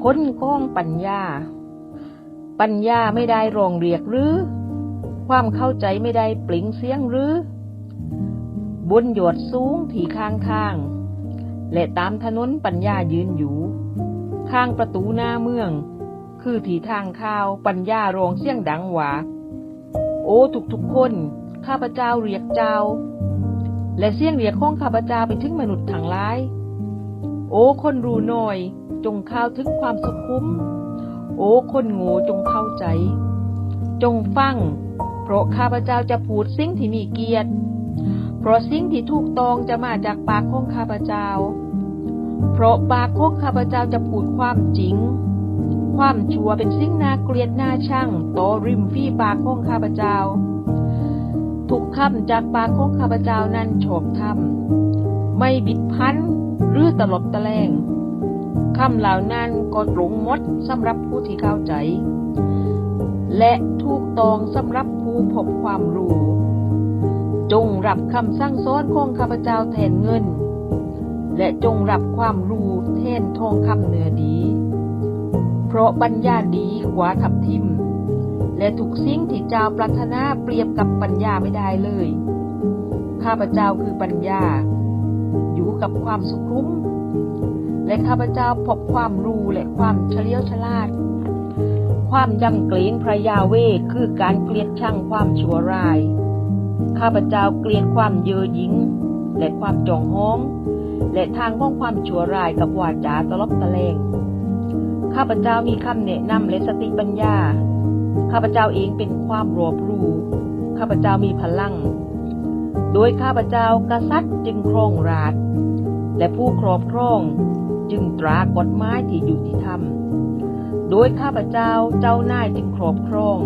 พ้นก้องปัญญา ปัญญาไม่ได้รองเรียกหรือ ความเข้าใจไม่ได้ปลิงเสียงหรือบนหยดสูงที่ข้างทาง และตามถนนปัญญายืนอยู่ ข้างประตูหน้าเมือง คือที่ทางข้าวปัญญาโรงเสียงดังหวาโอ้ทุกๆคน ข้าพเจ้าเรียกเจ้า และเสียงเรียกของข้าพเจ้าไปถึงมนุษย์ทั้งหลาย โอ้คนรู้หน่อย จงเข้าถึงความสุขุม โอ้คนโง่จงเข้าใจ จงฟัง เพราะข้าพเจ้าจะพูดสิ่งที่มีเกียรติ เพราะสิ่งที่ถูกต้องจะมาจากปากของข้าพเจ้า เพราะปากของข้าพเจ้าจะพูดความจริง ความชั่วเป็นสิ่งน่าเกลียดน่าช่างต่อริมฝีปากของข้าพเจ้าทุกคำจากปากของข้าพเจ้านั้นโฉบธรรม ไม่บิดพันหรือตลบตะแลง คำเหล่านั้นก็ตรงมดสำหรับผู้ที่เข้าใจ และถูกต้องสำหรับผู้พบความรู้ จงรับคำสั่งสอนของข้าพเจ้าแทนเงิน และจงรับความรู้แทนทองคำเนื้อดี เพราะปัญญาดีกว่าทับทิม และทุกสิ่งที่เจ้าปรารถนาเปรียบกับปัญญาไม่ได้เลย ข้าพเจ้าคือปัญญา อยู่กับความสุขุม และข้าพเจ้าพบความรู้และความเฉลียวฉลาด ความยำเกรงพระยาเวคือการเกลียดชังความชั่วร้าย ข้าพเจ้าเกลียดความเย่อหยิ่งและความจองห้อง และทางของความชั่วร้ายกับวาจาตลบตะเลงข้าพเจ้ามีคำแนะนำและสติปัญญา ข้าพเจ้าเองเป็นความรอบรู้ ข้าพเจ้ามีพลัง โดยข้าพเจ้ากษัตริย์จึงครองราช และผู้ครอบครอง จึงตรากฎหมายที่อยุติธรรม โดยข้าพเจ้าเจ้านายจึงครอบครอง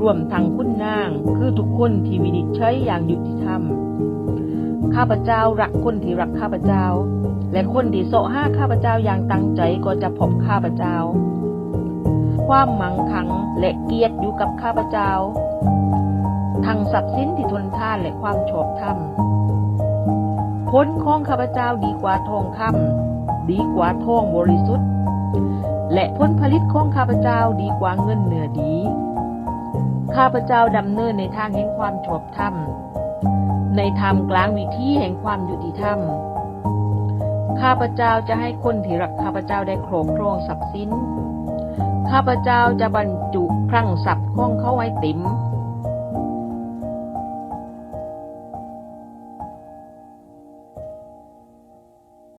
รวมทั้งคุณนางคือทุกคนที่วินิจฉัยอย่างยุติธรรม ข้าพเจ้ารักคนที่รักข้าพเจ้า และคนที่โสห้าข้าพเจ้าอย่างตั้งใจก็จะพบข้าพเจ้า ความมั่งคั่งและเกียรติอยู่กับข้าพเจ้า ทั้งทรัพย์สินที่ทนทานและความชอบธรรมผลของข้าพเจ้าดีกว่าทองคำ ดีกว่าทองบริสุทธิ์ และผลผลิตของข้าพเจ้าดีกว่าเงินเหนือดี ข้าพเจ้าดำเนินในทางแห่งความชอบธรรม ในธรรมกลางวิธีแห่งความยุติธรรม ข้าพเจ้าจะให้คนที่รักข้าพเจ้าได้ครอบครองทรัพย์สิน ข้าพเจ้าจะบรรจุคลังทรัพย์ของเขาไว้เต็ม